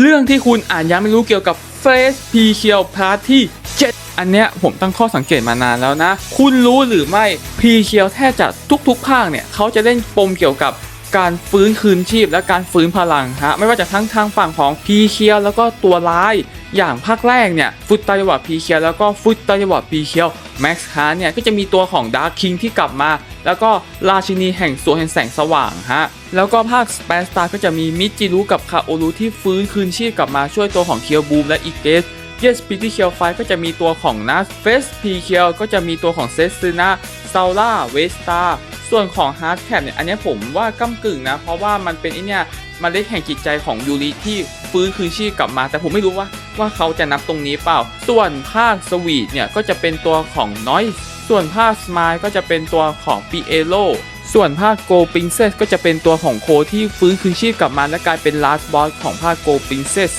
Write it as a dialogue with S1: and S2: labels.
S1: เรื่องที่คุณอ่านยังไม่รู้เกี่ยวกับเฟสพีเคียวพาร์ทที่ 7 อันเนี้ยผมตั้งข้อสังเกตมานานแล้วนะ คุณรู้หรือไม่พีเคียวแทบจะทุกๆภาคเนี่ยเขาจะเล่นปมเกี่ยวกับ การฟื้นคืนชีพและการฟื้นพลังฮะไม่ว่าจะทั้งทางฝั่งของพีเคียวแล้วก็ตัวร้ายอย่างภาคแรกเนี่ยฟุตตายวัพีเคียวแล้วก็ฟุตตายวัพีเคียวแม็กซ์ฮาร์เนี่ยก็จะมีตัวของดาร์คคิงที่กลับมา แล้วก็ราชินีแห่งสวนแห่งแสงสว่างฮะแล้วก็ภาคสเปซตาร์ก็จะมีมิจิรุกับคาโอรุที่ฟื้นคืนชีพกลับมาช่วยตัวของเคียวบูมและอีเกสเยสปีที่เคียวไฟก็จะมีตัวของนัสเฟสพีเคียวก็จะมีตัวของเซซึนะซาล่าเวสตา ส่วนของฮาร์ดแคปเนี่ยอันนี้ผมว่าก้ากึ่งนะ เพราะว่ามันเป็นไอเนี่ยมันเล็ดแห่งจิตใจของยูริที่ฟื้นคืนชีพกลับมา แต่ผมไม่รู้ว่าว่าเขาจะนับตรงนี้เปล่า ส่วนภาคสวีทเนี่ยก็จะเป็นตัวของน้อยส่วนภาคสมายก็จะเป็นตัวของปีเอโลส่วนภาคโก p ิงเซสก็จะเป็นตัวของโคที่ฟื้นคืนชีพกลับมาและกลายเป็นลาสบอสของภาคโก p ิงเซส